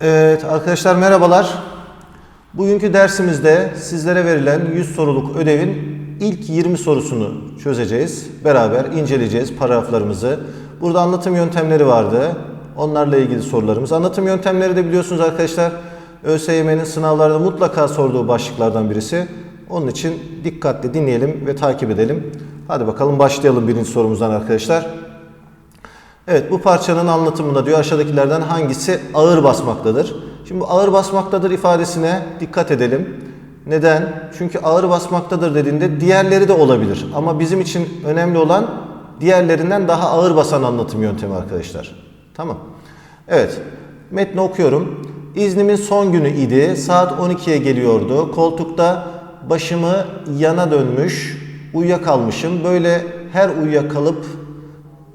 Evet arkadaşlar merhabalar. Bugünkü dersimizde sizlere verilen 100 soruluk ödevin ilk 20 sorusunu çözeceğiz. Beraber inceleyeceğiz paragraflarımızı. Burada anlatım yöntemleri vardı. Onlarla ilgili sorularımız. Anlatım yöntemleri de biliyorsunuz arkadaşlar ÖSYM'nin sınavlarda mutlaka sorduğu başlıklardan birisi. Onun için dikkatli dinleyelim ve takip edelim. Hadi bakalım başlayalım birinci sorumuzdan arkadaşlar. Evet bu parçanın anlatımında diyor aşağıdakilerden hangisi ağır basmaktadır? Şimdi bu ağır basmaktadır ifadesine dikkat edelim. Neden? Çünkü ağır basmaktadır dediğinde diğerleri de olabilir. Ama bizim için önemli olan diğerlerinden daha ağır basan anlatım yöntemi arkadaşlar. Tamam. Evet. Metni okuyorum. İznimin son günü idi. Saat 12'ye geliyordu. Koltukta başımı yana dönmüş, uyuyakalmışım. Böyle her uyuyakalıp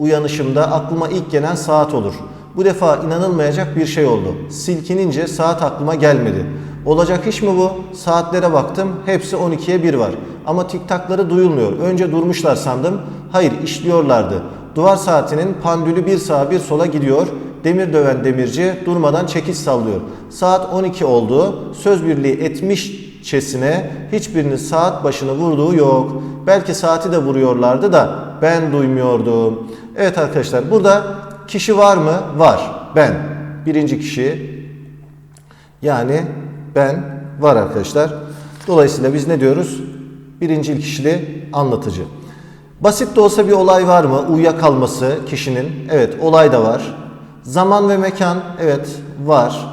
uyanışımda aklıma ilk gelen saat olur. Bu defa inanılmayacak bir şey oldu. Silkinince saat aklıma gelmedi. Olacak iş mi bu? Saatlere baktım. Hepsi 12'ye 1 var. Ama tiktakları duyulmuyor. Önce durmuşlar sandım. Hayır işliyorlardı. Duvar saatinin pandülü bir sağa bir sola gidiyor. Demir döven demirci durmadan çekiç sallıyor. Saat 12 oldu. Söz birliği etmişçesine hiçbirinin saat başını vurduğu yok. Belki saati de vuruyorlardı da ben duymuyordum. Evet arkadaşlar burada kişi var mı? Var. Ben. Birinci kişi yani ben var arkadaşlar. Dolayısıyla biz ne diyoruz? Birincil kişili anlatıcı. Basit de olsa bir olay var mı? Uyuyakalması kişinin. Evet olay da var. Zaman ve mekan. Evet var.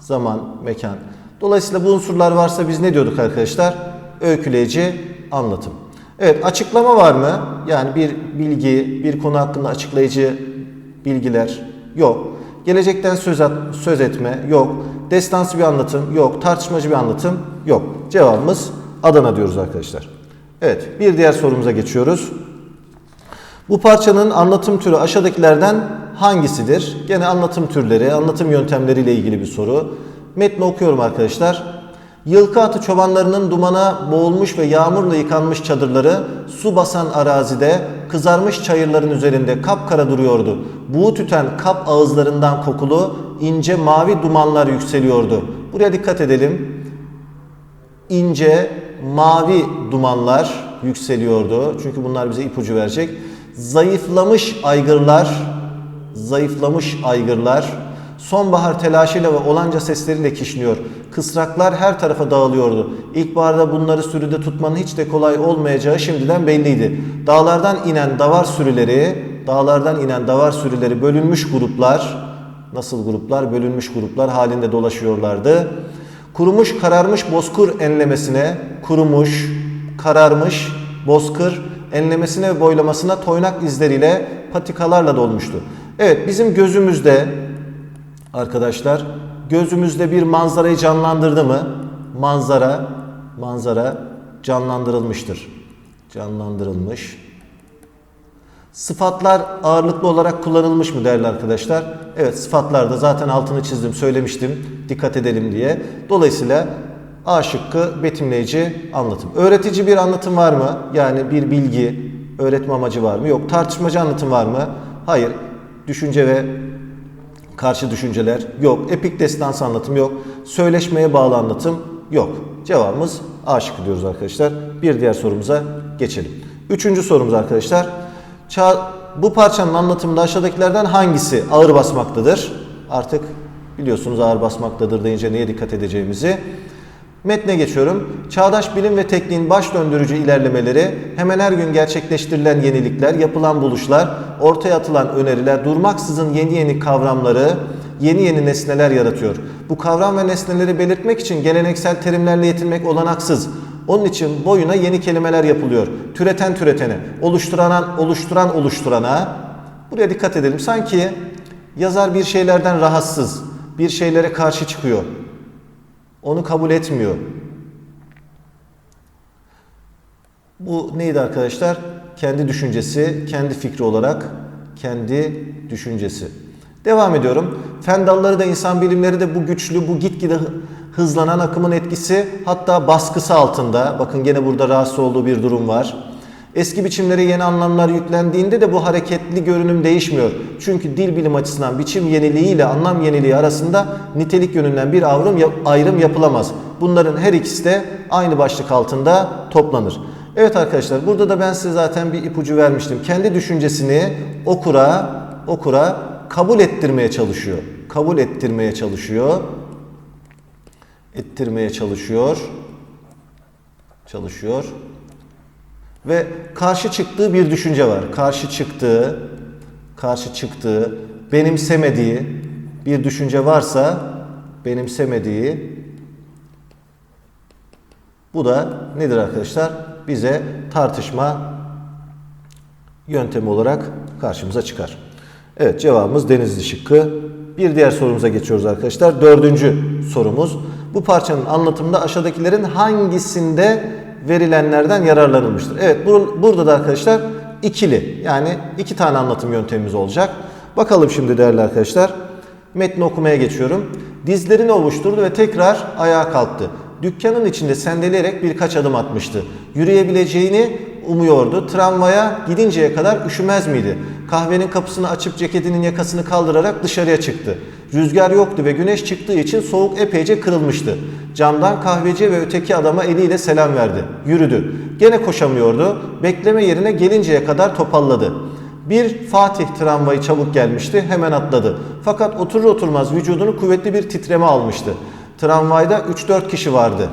Zaman, mekan. Dolayısıyla bu unsurlar varsa biz ne diyorduk arkadaşlar? Öyküleyici anlatım. Evet açıklama var mı? Yani bir bilgi, bir konu hakkında açıklayıcı bilgiler yok. Gelecekten söz, at, söz etme yok. Destansı bir anlatım yok. Tartışmacı bir anlatım yok. Cevabımız Adana diyoruz arkadaşlar. Evet bir diğer sorumuza geçiyoruz. Bu parçanın anlatım türü aşağıdakilerden hangisidir? Gene anlatım türleri, anlatım yöntemleriyle ilgili bir soru. Metni okuyorum arkadaşlar. Yılkı atı çobanlarının dumana boğulmuş ve yağmurla yıkanmış çadırları su basan arazide kızarmış çayırların üzerinde kapkara duruyordu. Buğu tüten kap ağızlarından kokulu ince mavi dumanlar yükseliyordu. Buraya dikkat edelim. İnce mavi dumanlar yükseliyordu. Çünkü bunlar bize ipucu verecek. Zayıflamış aygırlar, zayıflamış aygırlar sonbahar telaşıyla ve olanca sesleriyle kişniyor. Kısraklar her tarafa dağılıyordu. İlkbaharda bunları sürüde tutmanın hiç de kolay olmayacağı şimdiden belliydi. Dağlardan inen davar sürüleri, dağlardan inen davar sürüleri bölünmüş gruplar, nasıl gruplar? Bölünmüş gruplar halinde dolaşıyorlardı. Kurumuş kararmış bozkır enlemesine, kurumuş, kararmış bozkır enlemesine ve boylamasına toynak izleriyle patikalarla dolmuştu. Evet bizim gözümüzde arkadaşlar gözümüzde bir manzarayı canlandırdı mı? Manzara, manzara canlandırılmıştır. Canlandırılmış. Sıfatlar ağırlıklı olarak kullanılmış mı değerli arkadaşlar? Evet sıfatlarda zaten altını çizdim söylemiştim dikkat edelim diye. Dolayısıyla A şıkkı betimleyici anlatım. Öğretici bir anlatım var mı? Yani bir bilgi, öğretme amacı var mı? Yok. Tartışmacı anlatım var mı? Hayır. Düşünce ve karşı düşünceler yok. Epik destans anlatım yok. Söyleşmeye bağlı anlatım yok. Cevabımız A şıkkı diyoruz arkadaşlar. Bir diğer sorumuza geçelim. Üçüncü sorumuz arkadaşlar. Ça bu parçanın anlatımında aşağıdakilerden hangisi ağır basmaktadır? Artık biliyorsunuz ağır basmaktadır deyince neye dikkat edeceğimizi. Metne geçiyorum. Çağdaş bilim ve tekniğin baş döndürücü ilerlemeleri, hemen her gün gerçekleştirilen yenilikler, yapılan buluşlar, ortaya atılan öneriler, durmaksızın yeni yeni kavramları, yeni yeni nesneler yaratıyor. Bu kavram ve nesneleri belirtmek için geleneksel terimlerle yetinmek olanaksız. Onun için boyuna yeni kelimeler yapılıyor. Türeten türetene, oluşturan oluşturan oluşturana. Buraya dikkat edelim. Sanki yazar bir şeylerden rahatsız, bir şeylere karşı çıkıyor. Onu kabul etmiyor. Bu neydi arkadaşlar? Kendi düşüncesi, kendi fikri olarak kendi düşüncesi. Devam ediyorum. Fen dalları da insan bilimleri de bu güçlü, bu gitgide hızlanan akımın etkisi hatta baskısı altında. Bakın gene burada rahatsız olduğu bir durum var. Eski biçimlere yeni anlamlar yüklendiğinde de bu hareketli görünüm değişmiyor. Çünkü dil bilim açısından biçim yeniliği ile anlam yeniliği arasında nitelik yönünden bir ayrım, ayrım yapılamaz. Bunların her ikisi de aynı başlık altında toplanır. Evet arkadaşlar burada da ben size zaten bir ipucu vermiştim. Kendi düşüncesini okura, okura kabul ettirmeye çalışıyor. Kabul ettirmeye çalışıyor. Ettirmeye çalışıyor. Çalışıyor. Ve karşı çıktığı bir düşünce var. Karşı çıktığı, karşı çıktığı, benimsemediği bir düşünce varsa benimsemediği bu da nedir arkadaşlar? Bize tartışma yöntemi olarak karşımıza çıkar. Evet cevabımız denizli şıkkı. Bir diğer sorumuza geçiyoruz arkadaşlar. Dördüncü sorumuz. Bu parçanın anlatımında aşağıdakilerin hangisinde verilenlerden yararlanılmıştır? Evet bur burada da arkadaşlar ikili yani iki tane anlatım yöntemimiz olacak. Bakalım şimdi değerli arkadaşlar. Metni okumaya geçiyorum. Dizlerini ovuşturdu ve tekrar ayağa kalktı. Dükkanın içinde sendeleyerek birkaç adım atmıştı. Yürüyebileceğini umuyordu. Tramvaya gidinceye kadar üşümez miydi? Kahvenin kapısını açıp ceketinin yakasını kaldırarak dışarıya çıktı. Rüzgar yoktu ve güneş çıktığı için soğuk epeyce kırılmıştı. Camdan kahveci ve öteki adama eliyle selam verdi. Yürüdü. Gene koşamıyordu. Bekleme yerine gelinceye kadar topalladı. Bir Fatih tramvayı çabuk gelmişti, hemen atladı. Fakat oturur oturmaz vücudunu kuvvetli bir titreme almıştı. Tramvayda 3-4 kişi vardı.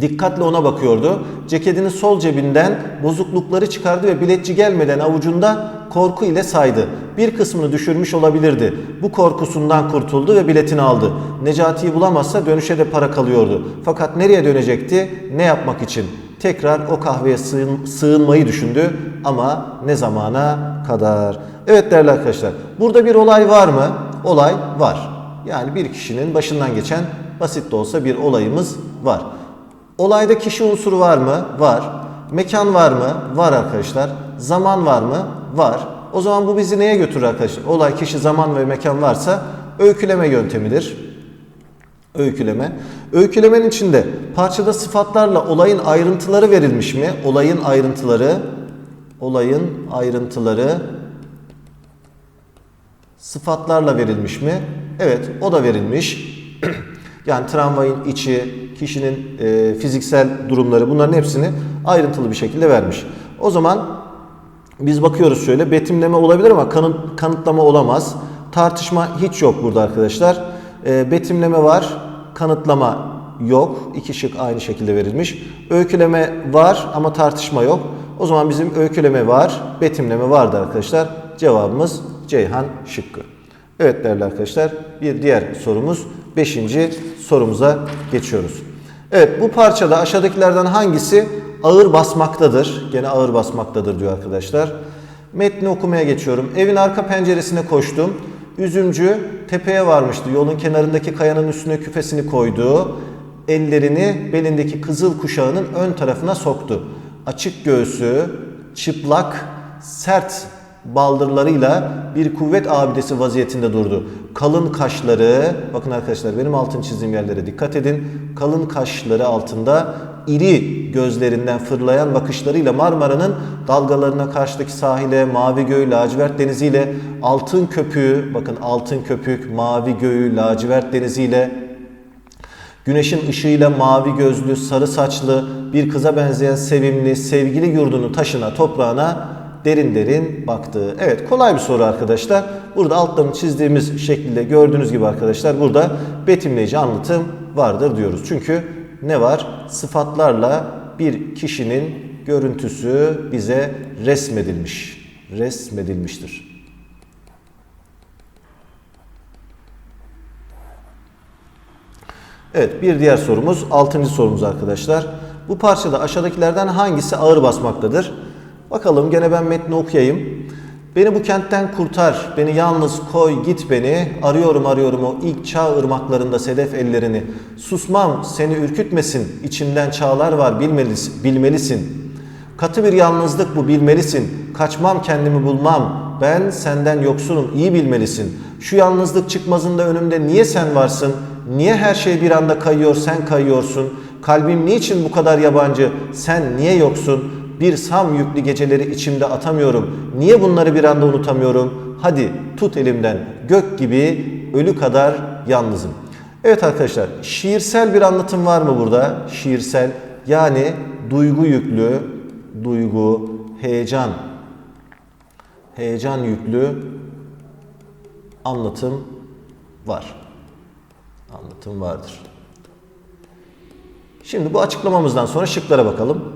Dikkatle ona bakıyordu. Ceketinin sol cebinden bozuklukları çıkardı ve biletçi gelmeden avucunda korku ile saydı. Bir kısmını düşürmüş olabilirdi. Bu korkusundan kurtuldu ve biletini aldı. Necati'yi bulamazsa dönüşe de para kalıyordu. Fakat nereye dönecekti? Ne yapmak için? Tekrar o kahveye sığın, sığınmayı düşündü ama ne zamana kadar? Evet değerli arkadaşlar burada bir olay var mı? Olay var. Yani bir kişinin başından geçen basit de olsa bir olayımız var. Olayda kişi unsuru var mı? Var. Mekan var mı? Var arkadaşlar. Zaman var mı? Var. O zaman bu bizi neye götürür arkadaşlar? Olay, kişi, zaman ve mekan varsa öyküleme yöntemidir. Öyküleme. Öykülemenin içinde parçada sıfatlarla olayın ayrıntıları verilmiş mi? Olayın ayrıntıları, olayın ayrıntıları sıfatlarla verilmiş mi? Evet, o da verilmiş. yani tramvayın içi, kişinin e, fiziksel durumları bunların hepsini ayrıntılı bir şekilde vermiş. O zaman biz bakıyoruz şöyle betimleme olabilir ama kanıt, kanıtlama olamaz. Tartışma hiç yok burada arkadaşlar. E, betimleme var, kanıtlama yok. İki şık aynı şekilde verilmiş. Öyküleme var ama tartışma yok. O zaman bizim öyküleme var, betimleme vardı arkadaşlar. Cevabımız Ceyhan şıkkı. Evet değerli arkadaşlar bir diğer sorumuz 5. sorumuza geçiyoruz. Evet bu parçada aşağıdakilerden hangisi ağır basmaktadır? Gene ağır basmaktadır diyor arkadaşlar. Metni okumaya geçiyorum. Evin arka penceresine koştum. Üzümcü tepeye varmıştı. Yolun kenarındaki kayanın üstüne küfesini koydu. Ellerini belindeki kızıl kuşağının ön tarafına soktu. Açık göğsü, çıplak, sert baldırlarıyla bir kuvvet abidesi vaziyetinde durdu. Kalın kaşları, bakın arkadaşlar benim altın çizdiğim yerlere dikkat edin. Kalın kaşları altında iri gözlerinden fırlayan bakışlarıyla Marmara'nın dalgalarına karşıdaki sahile, mavi göğü, lacivert deniziyle altın köpüğü, bakın altın köpük, mavi göğü, lacivert deniziyle Güneşin ışığıyla mavi gözlü, sarı saçlı, bir kıza benzeyen sevimli, sevgili yurdunu taşına, toprağına derin derin baktı. Evet kolay bir soru arkadaşlar. Burada altlarını çizdiğimiz şekilde gördüğünüz gibi arkadaşlar burada betimleyici anlatım vardır diyoruz. Çünkü ne var? Sıfatlarla bir kişinin görüntüsü bize resmedilmiş. Resmedilmiştir. Evet bir diğer sorumuz altıncı sorumuz arkadaşlar. Bu parçada aşağıdakilerden hangisi ağır basmaktadır? Bakalım gene ben metni okuyayım. Beni bu kentten kurtar, beni yalnız koy git beni. Arıyorum arıyorum o ilk çağ ırmaklarında sedef ellerini. Susmam seni ürkütmesin, içimden çağlar var bilmelisin. bilmelisin. Katı bir yalnızlık bu bilmelisin. Kaçmam kendimi bulmam. Ben senden yoksunum iyi bilmelisin. Şu yalnızlık çıkmazında önümde niye sen varsın? Niye her şey bir anda kayıyor sen kayıyorsun? Kalbim niçin bu kadar yabancı? Sen niye yoksun? Bir sam yüklü geceleri içimde atamıyorum. Niye bunları bir anda unutamıyorum? Hadi tut elimden gök gibi ölü kadar yalnızım. Evet arkadaşlar şiirsel bir anlatım var mı burada? Şiirsel yani duygu yüklü, duygu, heyecan, heyecan yüklü anlatım var. Anlatım vardır. Şimdi bu açıklamamızdan sonra şıklara bakalım.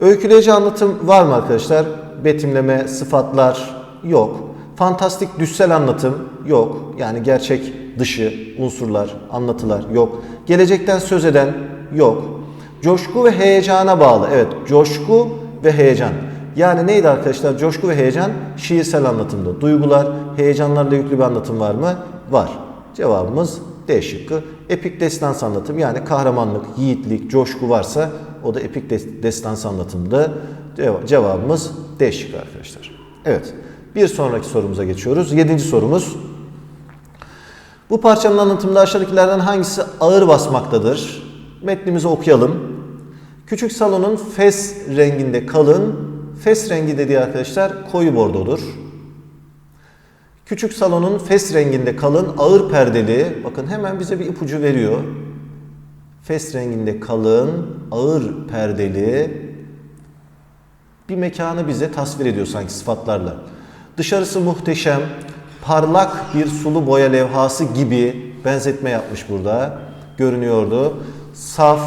Öyküleyici anlatım var mı arkadaşlar? Betimleme, sıfatlar yok. Fantastik düşsel anlatım yok. Yani gerçek dışı unsurlar, anlatılar yok. Gelecekten söz eden yok. Coşku ve heyecana bağlı. Evet, coşku ve heyecan. Yani neydi arkadaşlar? Coşku ve heyecan şiirsel anlatımda. Duygular, heyecanlarla yüklü bir anlatım var mı? Var. Cevabımız D şıkkı. Epik destans anlatım yani kahramanlık, yiğitlik, coşku varsa o da epik des- destans anlatımda. Ceva- Cevabımız D şıkkı arkadaşlar. Evet. Bir sonraki sorumuza geçiyoruz. Yedinci sorumuz. Bu parçanın anlatımında aşağıdakilerden hangisi ağır basmaktadır? Metnimizi okuyalım. Küçük salonun fes renginde kalın, fes rengi dediği arkadaşlar koyu bordodur. Küçük salonun fes renginde kalın, ağır perdeli, bakın hemen bize bir ipucu veriyor. Fes renginde kalın, ağır perdeli bir mekanı bize tasvir ediyor sanki sıfatlarla. Dışarısı muhteşem, parlak bir sulu boya levhası gibi benzetme yapmış burada. Görünüyordu. Saf,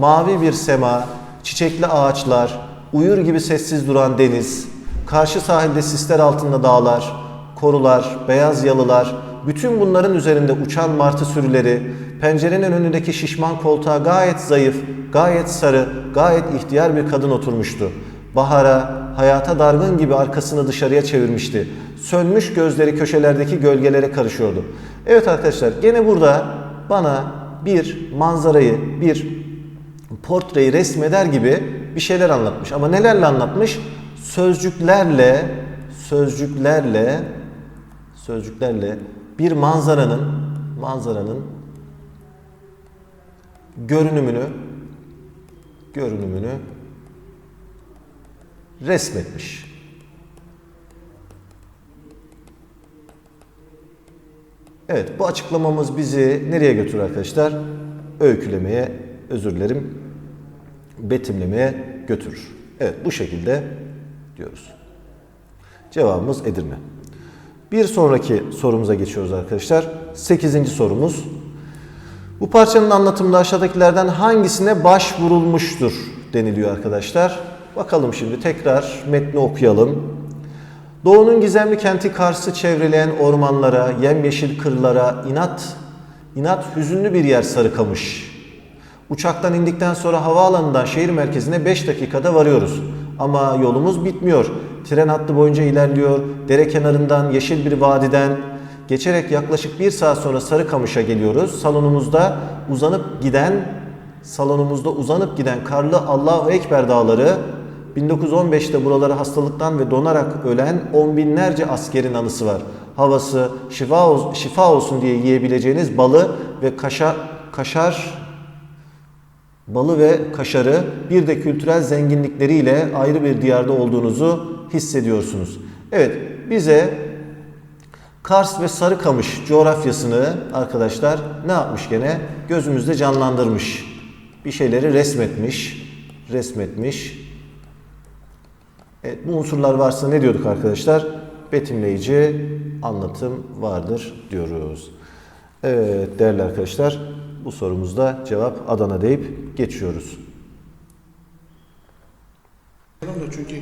mavi bir sema, çiçekli ağaçlar, uyur gibi sessiz duran deniz, karşı sahilde sisler altında dağlar, korular, beyaz yalılar, bütün bunların üzerinde uçan martı sürüleri, pencerenin önündeki şişman koltuğa gayet zayıf, gayet sarı, gayet ihtiyar bir kadın oturmuştu. Bahara, hayata dargın gibi arkasını dışarıya çevirmişti. Sönmüş gözleri köşelerdeki gölgelere karışıyordu. Evet arkadaşlar gene burada bana bir manzarayı, bir portreyi resmeder gibi bir şeyler anlatmış. Ama nelerle anlatmış? Sözcüklerle, sözcüklerle, sözcüklerle bir manzaranın, manzaranın görünümünü, görünümünü resmetmiş. Evet bu açıklamamız bizi nereye götürür arkadaşlar? Öykülemeye, özür dilerim, betimlemeye götürür. Evet bu şekilde diyoruz. Cevabımız Edirne. Bir sonraki sorumuza geçiyoruz arkadaşlar. Sekizinci sorumuz. Bu parçanın anlatımında aşağıdakilerden hangisine başvurulmuştur deniliyor arkadaşlar. Bakalım şimdi tekrar metni okuyalım. Doğu'nun gizemli kenti Kars'ı çevreleyen ormanlara, yemyeşil kırlara, inat, inat hüzünlü bir yer Sarıkamış. Uçaktan indikten sonra havaalanından şehir merkezine 5 dakikada varıyoruz. Ama yolumuz bitmiyor. Tren hattı boyunca ilerliyor. Dere kenarından, yeşil bir vadiden geçerek yaklaşık bir saat sonra Sarıkamış'a geliyoruz. Salonumuzda uzanıp giden, salonumuzda uzanıp giden karlı Allahu Ekber dağları 1915'te buraları hastalıktan ve donarak ölen on binlerce askerin anısı var. Havası şifa, şifa olsun diye yiyebileceğiniz balı ve kaşa, kaşar balı ve kaşarı bir de kültürel zenginlikleriyle ayrı bir diyarda olduğunuzu hissediyorsunuz. Evet bize Kars ve Sarıkamış coğrafyasını arkadaşlar ne yapmış gene? Gözümüzde canlandırmış. Bir şeyleri resmetmiş. Resmetmiş. Evet, bu unsurlar varsa ne diyorduk arkadaşlar? Betimleyici anlatım vardır diyoruz. Evet değerli arkadaşlar bu sorumuzda cevap Adana deyip geçiyoruz. Çünkü